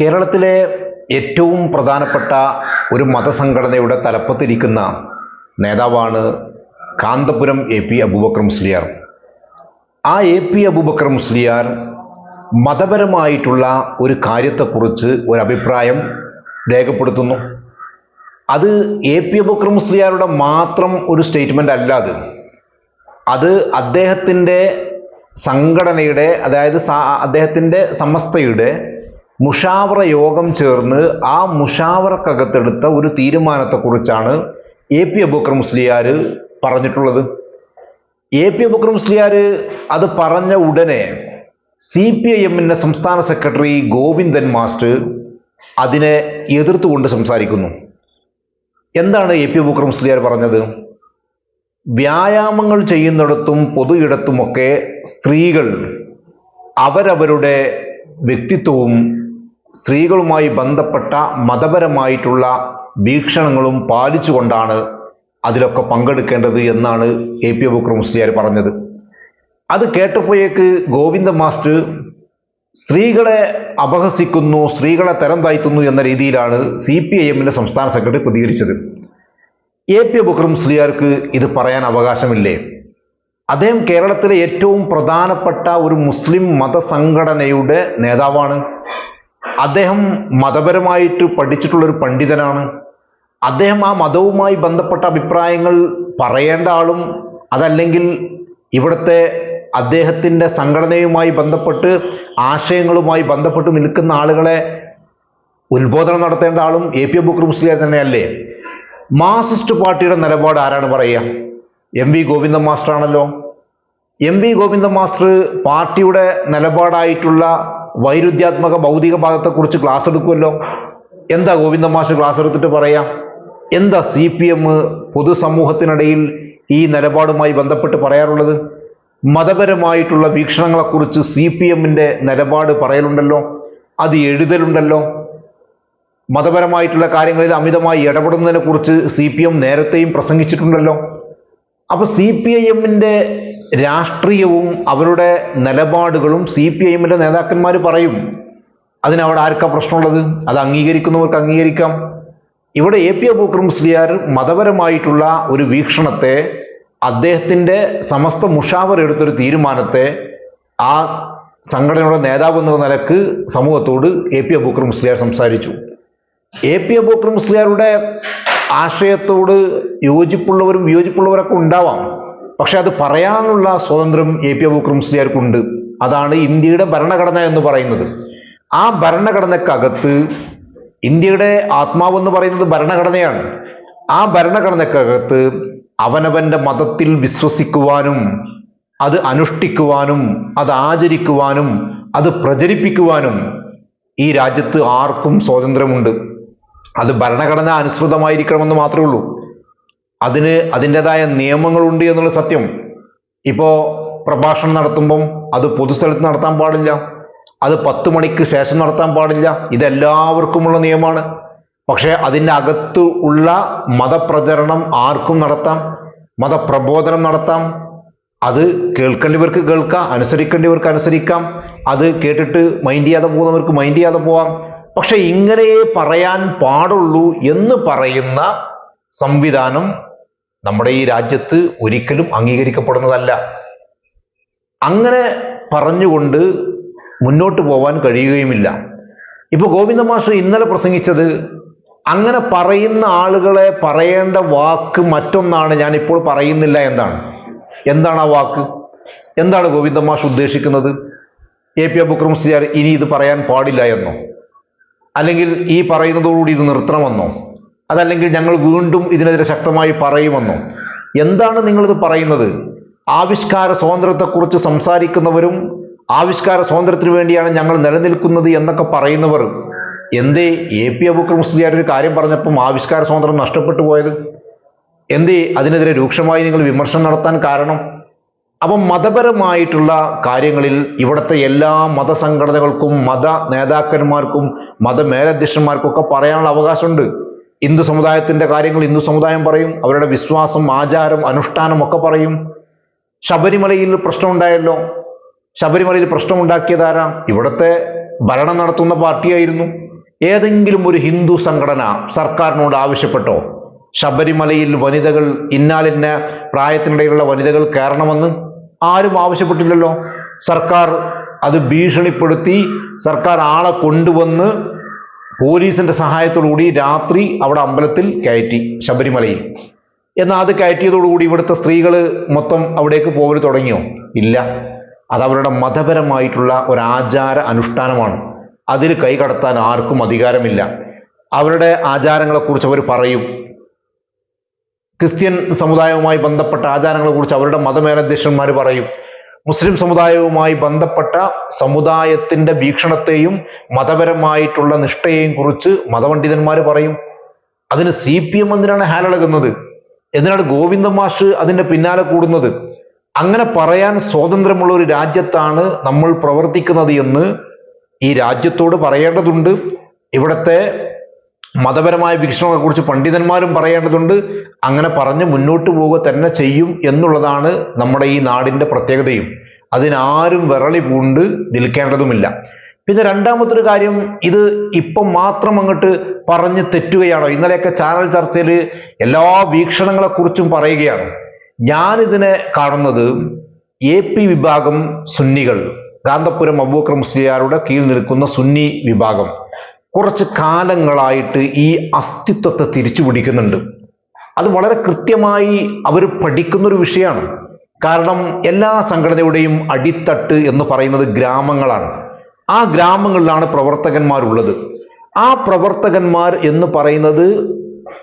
കേരളത്തിലെ ഏറ്റവും പ്രധാനപ്പെട്ട ഒരു മതസംഘടനയുടെ തലപ്പത്തിരിക്കുന്ന നേതാവാണ് കാന്തപുരം എ പി അബൂബക്കർ മുസ്ലിയാർ. ആ എ പി അബൂബക്കർ മുസ്ലിയാർ മതപരമായിട്ടുള്ള ഒരു കാര്യത്തെക്കുറിച്ച് ഒരു അഭിപ്രായം രേഖപ്പെടുത്തുന്നു. അത് എ പി അബൂബക്കർ മുസ്ലിയാരുടെ മാത്രം ഒരു സ്റ്റേറ്റ്മെന്റ് അല്ല അത്. അദ്ദേഹത്തിന്റെ സംഘടനയുടെ അതായത് അദ്ദേഹത്തിന്റെ സമസ്തയുടെ മുഷാവറ യോഗം ചേർന്ന് ആ മുഷാവറക്കകത്തെടുത്ത ഒരു തീരുമാനത്തെക്കുറിച്ചാണ് എ പി അബൂക്കർ മുസ്ലിയാർ പറഞ്ഞിട്ടുള്ളത്. എ പി അബൂക്കർ മുസ്ലിയാർ അത് പറഞ്ഞ ഉടനെ സി പി ഐ എമ്മിന്റെ സംസ്ഥാന സെക്രട്ടറി ഗോവിന്ദൻ മാസ്റ്റർ അതിനെ എതിർത്തുകൊണ്ട് സംസാരിക്കുന്നു. എന്താണ് എ പി അബൂക്കർ മുസ്ലിയാർ പറഞ്ഞത്? വ്യായാമങ്ങൾ ചെയ്യുന്നിടത്തും പൊതു ഇടത്തുമൊക്കെ സ്ത്രീകൾ അവരവരുടെ വ്യക്തിത്വവും സ്ത്രീകളുമായി ബന്ധപ്പെട്ട മതപരമായിട്ടുള്ള വീക്ഷണങ്ങളും പാലിച്ചുകൊണ്ടാണ് അതിലൊക്കെ പങ്കെടുക്കേണ്ടത് എന്നാണ് എ പി ബുക്ര മുസ്ലിയാർ പറഞ്ഞത്. അത് കേട്ടപ്പോഴേക്ക് ഗോവിന്ദ മാസ്റ്റർ സ്ത്രീകളെ അപഹസിക്കുന്നു സ്ത്രീകളെ തരം താഴ്ത്തുന്നു എന്ന രീതിയിലാണ് സി പി ഐ എമ്മിന്റെ സംസ്ഥാന സെക്രട്ടറി പ്രതികരിച്ചത്. എ പി ബുക്രം മുസ്ലിയാർക്ക് ഇത് പറയാൻ അവകാശമില്ലേ? അദ്ദേഹം കേരളത്തിലെ ഏറ്റവും പ്രധാനപ്പെട്ട ഒരു മുസ്ലിം മതസംഘടനയുടെ നേതാവാണ്. അദ്ദേഹം മതപരമായിട്ട് പഠിച്ചിട്ടുള്ള ഒരു പണ്ഡിതനാണ്. അദ്ദേഹം ആ മതവുമായി ബന്ധപ്പെട്ട അഭിപ്രായങ്ങൾ പറയേണ്ട ആളും അതല്ലെങ്കിൽ ഇവിടുത്തെ അദ്ദേഹത്തിന്റെ സംഘടനയുമായി ബന്ധപ്പെട്ട് ആശയങ്ങളുമായി ബന്ധപ്പെട്ട് നിൽക്കുന്ന ആളുകളെ ഉത്ബോധനം നടത്തേണ്ട ആളും എ പി അബുക്കർ മുസ്ലിയാർ തന്നെയല്ലേ? മാർസിസ്റ്റ് പാർട്ടിയുടെ നിലപാട് ആരാണ് പറയുക? എം വി ഗോവിന്ദ മാസ്റ്റർ ആണല്ലോ എം വി ഗോവിന്ദ മാസ്റ്റർ പാർട്ടിയുടെ നിലപാടായിട്ടുള്ള വൈരുദ്ധ്യാത്മക ഭൗതിക പാദത്തെക്കുറിച്ച് ക്ലാസ് എടുക്കുമല്ലോ? എന്താ ഗോവിന്ദ മാഷ് ക്ലാസ് എടുത്തിട്ട് പറയാ? എന്താ സി പി എം പൊതുസമൂഹത്തിനിടയിൽ ഈ നിലപാടുമായി ബന്ധപ്പെട്ട് പറയാറുള്ളത്? മതപരമായിട്ടുള്ള വീക്ഷണങ്ങളെക്കുറിച്ച് സി പി എമ്മിന്റെ നിലപാട് പറയലുണ്ടല്ലോ? അത് എഴുതലുണ്ടല്ലോ? മതപരമായിട്ടുള്ള കാര്യങ്ങളിൽ അമിതമായി ഇടപെടുന്നതിനെ കുറിച്ച് സി പി എം നേരത്തെയും പ്രസംഗിച്ചിട്ടുണ്ടല്ലോ? അപ്പോൾ സി പി ഐ എമ്മിന്റെ രാഷ്ട്രീയവും അവരുടെ നിലപാടുകളും സി പി ഐ എമ്മിന്റെ നേതാക്കന്മാർ പറയും. അതിനവിടെ ആർക്കാ പ്രശ്നമുള്ളത്? അത് അംഗീകരിക്കുന്നവർക്ക് അംഗീകരിക്കാം. ഇവിടെ എ പി അബൂക്കർ മുസ്ലിയാർ മതപരമായിട്ടുള്ള ഒരു വീക്ഷണത്തെ അദ്ദേഹത്തിന്റെ സമസ്ത മുഷാവർ എടുത്തൊരു തീരുമാനത്തെ ആ സംഘടനയുടെ നേതാവ് എന്ന നിലയ്ക്ക് സമൂഹത്തോട് എ പി അബൂക്കർ മുസ്ലിയാർ സംസാരിച്ചു. എ പി അബൂക്കർ മുസ്ലിയാരുടെ ആശയത്തോട് യോജിപ്പുള്ളവരും വിയോജിപ്പുള്ളവരൊക്കെ ഉണ്ടാവാം. പക്ഷെ അത് പറയാനുള്ള സ്വാതന്ത്ര്യം എ പി അബൂക്കർ മുസ്ലിയാർക്കുണ്ട്. അതാണ് ഇന്ത്യയുടെ ഭരണഘടന എന്ന് പറയുന്നത്. ആ ഭരണഘടനക്കകത്ത് ഇന്ത്യയുടെ ആത്മാവെന്ന് പറയുന്നത് ഭരണഘടനയാണ്. ആ ഭരണഘടനക്കകത്ത് അവനവന്റെ മതത്തിൽ വിശ്വസിക്കുവാനും അത് അനുഷ്ഠിക്കുവാനും അത് ആചരിക്കുവാനും അത് പ്രചരിപ്പിക്കുവാനും ഈ രാജ്യത്ത് ആർക്കും സ്വാതന്ത്ര്യമുണ്ട്. അത് ഭരണഘടന അനുസൃതമായിരിക്കണമെന്ന് മാത്രമേ ഉള്ളൂ. അതിന് അതിന്റെതായ നിയമങ്ങളുണ്ട് എന്നുള്ള സത്യം. ഇപ്പോൾ പ്രഭാഷണം നടത്തുമ്പം അത് പൊതുസ്ഥലത്ത് നടത്താൻ പാടില്ല. അത് പത്ത് മണിക്ക് ശേഷം നടത്താൻ പാടില്ല. ഇതെല്ലാവർക്കുമുള്ള നിയമമാണ്. പക്ഷേ അതിന്റെ അകത്ത് ഉള്ള മതപ്രചരണം ആർക്കും നടത്താം. മതപ്രബോധനം നടത്താം. അത് കേൾക്കേണ്ടവർക്ക് കേൾക്കാം അനുസരിക്കേണ്ടവർക്ക് അനുസരിക്കാം. അത് കേട്ടിട്ട് മൈൻഡ് ചെയ്യാതെ പോകുന്നവർക്ക് മൈൻഡ് ചെയ്യാതെ പോവാം. പക്ഷെ ഇങ്ങനെ പറയാൻ പാടുള്ളൂ എന്ന് പറയുന്ന സംവിധാനം നമ്മുടെ ഈ രാജ്യത്ത് ഒരിക്കലും അംഗീകരിക്കപ്പെടുന്നതല്ല. അങ്ങനെ പറഞ്ഞുകൊണ്ട് മുന്നോട്ട് പോവാൻ കഴിയുകയുമില്ല. ഇപ്പൊ ഗോവിന്ദ മാഷ് ഇന്നലെ പ്രസംഗിച്ചത് അങ്ങനെ പറയുന്ന ആളുകളെ പറയേണ്ട വാക്ക് മറ്റൊന്നാണ് ഞാൻ ഇപ്പോൾ പറയുന്നില്ല എന്താണ് എന്താണ് ആ വാക്ക്? എന്താണ് ഗോവിന്ദ മാഷ് ഉദ്ദേശിക്കുന്നത്? എ പി അബുക്രം ഇനി ഇത് പറയാൻ പാടില്ല എന്നോ? അല്ലെങ്കിൽ ഈ പറയുന്നതോടുകൂടി ഇത് നിർത്തണമെന്നോ? അതല്ലെങ്കിൽ ഞങ്ങൾ വീണ്ടും ഇതിനെതിരെ ശക്തമായി പറയുമെന്നോ? എന്താണ് നിങ്ങളിത് പറയുന്നത്? ആവിഷ്കാര സ്വാതന്ത്ര്യത്തെക്കുറിച്ച് സംസാരിക്കുന്നവരും ആവിഷ്കാര സ്വാതന്ത്ര്യത്തിന് വേണ്ടിയാണ് ഞങ്ങൾ നിലനിൽക്കുന്നത് എന്നൊക്കെ പറയുന്നവർ. എന്തേ എ പി അബുക്കർ മുസ്ലിയാർ ഒരു കാര്യം പറഞ്ഞപ്പം ആവിഷ്കാര സ്വാതന്ത്ര്യം നഷ്ടപ്പെട്ടു പോയത്? എന്തേ അതിനെതിരെ രൂക്ഷമായി നിങ്ങൾ വിമർശനം നടത്താൻ കാരണം? അപ്പം മതപരമായിട്ടുള്ള കാര്യങ്ങളിൽ ഇവിടുത്തെ എല്ലാ മതസംഘടനകൾക്കും മത നേതാക്കന്മാർക്കും മതമേലധ്യക്ഷന്മാർക്കും ഒക്കെ പറയാനുള്ള അവകാശമുണ്ട്. ഹിന്ദു സമുദായത്തിന്റെ കാര്യങ്ങൾ ഹിന്ദു സമുദായം പറയും അവരുടെ വിശ്വാസം ആചാരം അനുഷ്ഠാനം ഒക്കെ പറയും. ശബരിമലയിൽ പ്രശ്നമുണ്ടായല്ലോ. ശബരിമലയിൽ പ്രശ്നമുണ്ടാക്കിയതാരാ ഇവിടുത്തെ ഭരണം നടത്തുന്ന പാർട്ടിയായിരുന്നു. ഏതെങ്കിലും ഒരു ഹിന്ദു സംഘടന സർക്കാരിനോട് ആവശ്യപ്പെട്ടോ? ശബരിമലയിൽ വനിതകൾ ഇന്നാലിന്ന പ്രായത്തിനിടയിലുള്ള വനിതകൾ കയറണമെന്ന് ആരും ആവശ്യപ്പെട്ടില്ലല്ലോ. സർക്കാർ അത് ഭീഷണിപ്പെടുത്തി സർക്കാർ ആളെ കൊണ്ടുവന്ന് പോലീസിന്റെ സഹായത്തോടുകൂടി രാത്രി അവിടെ അമ്പലത്തിൽ കയറ്റി ശബരിമലയിൽ. എന്നാൽ അത് കയറ്റിയതോടുകൂടി ഇവിടുത്തെ സ്ത്രീകൾ മൊത്തം അവിടേക്ക് പോകൽ തുടങ്ങിയോ? ഇല്ല. അതവരുടെ മതപരമായിട്ടുള്ള ഒരാചാര അനുഷ്ഠാനമാണ്. അതിൽ കൈകടത്താൻ ആർക്കും അധികാരമില്ല. അവരുടെ ആചാരങ്ങളെക്കുറിച്ച് അവർ പറയും. ക്രിസ്ത്യൻ സമുദായവുമായി ബന്ധപ്പെട്ട ആചാരങ്ങളെക്കുറിച്ച് അവരുടെ മതമേലധ്യക്ഷന്മാർ പറയും. മുസ്ലിം സമുദായവുമായി ബന്ധപ്പെട്ട സമുദായത്തിന്റെ വീക്ഷണത്തെയും മതപരമായിട്ടുള്ള നിഷ്ഠയെയും കുറിച്ച് മതപണ്ഡിതന്മാർ പറയും. അതിന് സി പി എം എന്തിനാണ് ഹാലളകുന്നത് എന്തിനാണ് ഗോവിന്ദ മാഷ് അതിന്റെ പിന്നാലെ കൂടുന്നത്? അങ്ങനെ പറയാൻ സ്വാതന്ത്ര്യമുള്ള ഒരു രാജ്യത്താണ് നമ്മൾ പ്രവർത്തിക്കുന്നത് എന്ന് ഈ രാജ്യത്തോട് പറയേണ്ടതുണ്ട്. ഇവിടുത്തെ മതപരമായ വീക്ഷണങ്ങളെ കുറിച്ച് പണ്ഡിതന്മാരും പറയേണ്ടതുണ്ട്. അങ്ങനെ പറഞ്ഞ് മുന്നോട്ട് പോവുക തന്നെ ചെയ്യും എന്നുള്ളതാണ് നമ്മുടെ ഈ നാടിന്റെ പ്രത്യേകതയും. അതിനാരും വിരളി പൂണ്ട് നിൽക്കേണ്ടതുമില്ല. പിന്നെ രണ്ടാമത്തെ ഒരു കാര്യം ഇത് ഇപ്പം മാത്രം അങ്ങോട്ട് പറഞ്ഞ് തെറ്റുകയാണോ? ഇന്നലെയൊക്കെ ചാനൽ ചർച്ചയിൽ എല്ലാ വീക്ഷണങ്ങളെക്കുറിച്ചും പറയുകയാണ്. ഞാൻ ഇതിനെ കാണുന്നത് എ പി വിഭാഗം സുന്നികൾ കാന്തപുരം അബൂക്കർ മുസ്ലിയാരുടെ കീഴിൽ നിൽക്കുന്ന സുന്നി വിഭാഗം. കുറച്ച് കാലങ്ങളായിട്ട് ഈ അസ്തിത്വത്തെ തിരിച്ചു പിടിക്കുന്നുണ്ട്. അത് വളരെ കൃത്യമായി അവർ പഠിക്കുന്ന ഒരു വിഷയമാണ്. കാരണം എല്ലാ സംഘടനയുടെയും അടിത്തട്ട് എന്ന് പറയുന്നത് ഗ്രാമങ്ങളാണ്. ആ ഗ്രാമങ്ങളിലാണ് പ്രവർത്തകന്മാരുള്ളത്. ആ പ്രവർത്തകന്മാർ എന്ന് പറയുന്നത്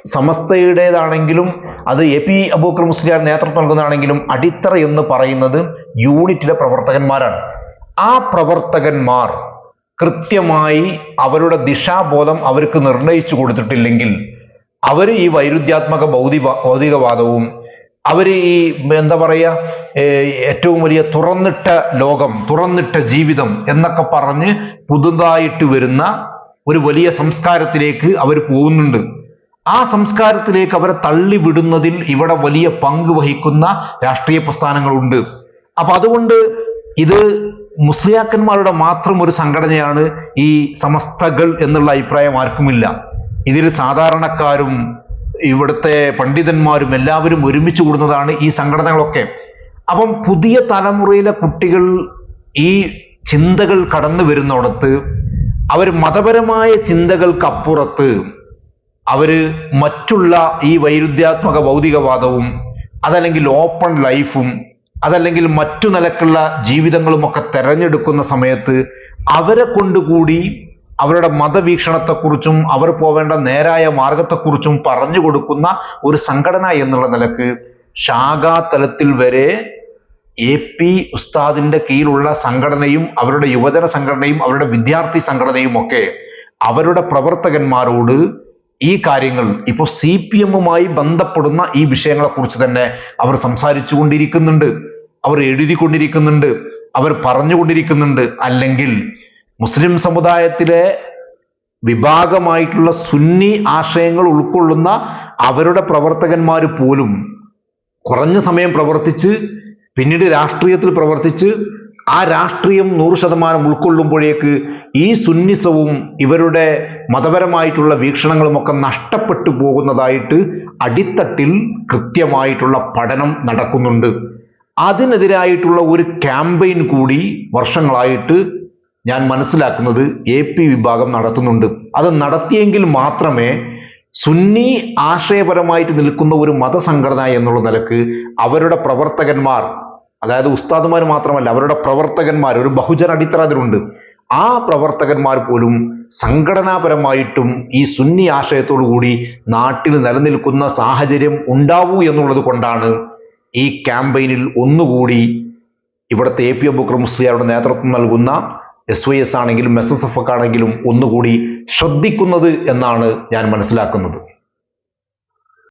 സമസ്തയുടേതാണെങ്കിലും അത് എ പി അബൂക്കർ മുസ്ലിയാർ നേതൃത്വം നൽകുന്നതാണെങ്കിലും അടിത്തറ എന്ന് പറയുന്നത് യൂണിറ്റിലെ പ്രവർത്തകന്മാരാണ്. ആ പ്രവർത്തകന്മാർ കൃത്യമായി അവരുടെ ദിശാബോധം അവർക്ക് നിർണയിച്ചു കൊടുത്തിട്ടില്ലെങ്കിൽ അവർ ഈ വൈരുദ്ധ്യാത്മക ഭൗതിക ഭൗതികവാദവും അവർ ഈ എന്താ പറയുക ഏറ്റവും വലിയ തുറന്നിട്ട ലോകം തുറന്നിട്ട ജീവിതം എന്നൊക്കെ പറഞ്ഞ് പുതുതായിട്ട് വരുന്ന ഒരു വലിയ സംസ്കാരത്തിലേക്ക് അവർ പോകുന്നുണ്ട്. ആ സംസ്കാരത്തിലേക്ക് അവരെ തള്ളിവിടുന്നതിൽ ഇവിടെ വലിയ പങ്ക് വഹിക്കുന്ന രാഷ്ട്രീയ പ്രസ്ഥാനങ്ങളുണ്ട്. അപ്പൊ അതുകൊണ്ട് ഇത് മുസ്ലിയാക്കന്മാരുടെ മാത്രം ഒരു സംഘടനയാണ് ഈ സമസ്തകൾ എന്നുള്ള അഭിപ്രായം ആർക്കുമില്ല. ഇതിൽ സാധാരണക്കാരും ഇവിടുത്തെ പണ്ഡിതന്മാരും എല്ലാവരും ഒരുമിച്ച് കൂടുന്നതാണ് ഈ സംഘടനകളൊക്കെ. അപ്പം പുതിയ തലമുറയിലെ കുട്ടികൾ ഈ ചിന്തകൾ കടന്നു വരുന്നിടത്ത് അവർ മതപരമായ ചിന്തകൾക്കപ്പുറത്ത് അവർ മറ്റുള്ള ഈ വൈരുദ്ധ്യാത്മക ഭൗതികവാദവും അതല്ലെങ്കിൽ ഓപ്പൺ ലൈഫും അതല്ലെങ്കിൽ മറ്റു നിലക്കുള്ള ജീവിതങ്ങളുമൊക്കെ തെരഞ്ഞെടുക്കുന്ന സമയത്ത് അവരെ കൊണ്ടുകൂടി അവരുടെ മതവീക്ഷണത്തെക്കുറിച്ചും അവർ പോവേണ്ട നേരായ മാർഗത്തെക്കുറിച്ചും പറഞ്ഞു കൊടുക്കുന്ന ഒരു സംഘടന എന്നുള്ള നിലയ്ക്ക് ശാഖാതലത്തിൽ വരെ എ പി ഉസ്താദിന്റെ കീഴിലുള്ള സംഘടനയും അവരുടെ യുവജന സംഘടനയും അവരുടെ വിദ്യാർത്ഥി സംഘടനയും ഒക്കെ അവരുടെ പ്രവർത്തകന്മാരോട് ഈ കാര്യങ്ങൾ ഇപ്പോൾ സി പി എമ്മുമായി ബന്ധപ്പെടുന്ന ഈ വിഷയങ്ങളെക്കുറിച്ച് തന്നെ അവർ സംസാരിച്ചു കൊണ്ടിരിക്കുന്നുണ്ട്. അവർ എഴുതിക്കൊണ്ടിരിക്കുന്നുണ്ട് അവർ പറഞ്ഞുകൊണ്ടിരിക്കുന്നുണ്ട്. അല്ലെങ്കിൽ മുസ്ലിം സമുദായത്തിലെ വിഭാഗമായിട്ടുള്ള സുന്നി ആശയങ്ങൾ ഉൾക്കൊള്ളുന്ന അവരുടെ പ്രവർത്തകന്മാർ പോലും കുറഞ്ഞ സമയം പ്രവർത്തിച്ച് പിന്നീട് രാഷ്ട്രീയത്തിൽ പ്രവർത്തിച്ച് ആ രാഷ്ട്രീയം നൂറ് ശതമാനം ഉൾക്കൊള്ളുമ്പോഴേക്ക് ഈ സുന്നിസവും ഇവരുടെ മതപരമായിട്ടുള്ള വീക്ഷണങ്ങളുമൊക്കെ നഷ്ടപ്പെട്ടു പോകുന്നതായിട്ട് അടിത്തട്ടിൽ കൃത്യമായിട്ടുള്ള പഠനം നടക്കുന്നുണ്ട്. അതിനെതിരായിട്ടുള്ള ഒരു ക്യാമ്പയിൻ കൂടി വർഷങ്ങളായിട്ട് ഞാൻ മനസ്സിലാക്കുന്നത് എ പി വിഭാഗം നടത്തുന്നുണ്ട്. അത് നടത്തിയെങ്കിൽ മാത്രമേ സുന്നി ആശയപരമായിട്ട് നിൽക്കുന്ന ഒരു മതസംഘടന എന്നുള്ള നിലയ്ക്ക് അവരുടെ പ്രവർത്തകന്മാർ അതായത് ഉസ്താദുമാർ മാത്രമല്ല അവരുടെ പ്രവർത്തകന്മാർ ഒരു ബഹുജന അടിത്തറ അതിലുണ്ട് ആ പ്രവർത്തകന്മാർ പോലും സംഘടനാപരമായിട്ടും ഈ സുന്നി ആശയത്തോടു കൂടി നാട്ടിൽ നിലനിൽക്കുന്ന സാഹചര്യം ഉണ്ടാവൂ എന്നുള്ളത് കൊണ്ടാണ് ഈ ക്യാമ്പയിനിൽ ഒന്നുകൂടി ഇവിടുത്തെ എ പി അബുക്കർ മുസ്ലിയാരുടെ നേതൃത്വം നൽകുന്ന എസ് വൈ എസ് ആണെങ്കിലും എസ് എസ് എഫ് ആണെങ്കിലും ഒന്നുകൂടി ശ്രദ്ധിക്കുന്നത് എന്നാണ് ഞാൻ മനസ്സിലാക്കുന്നത്.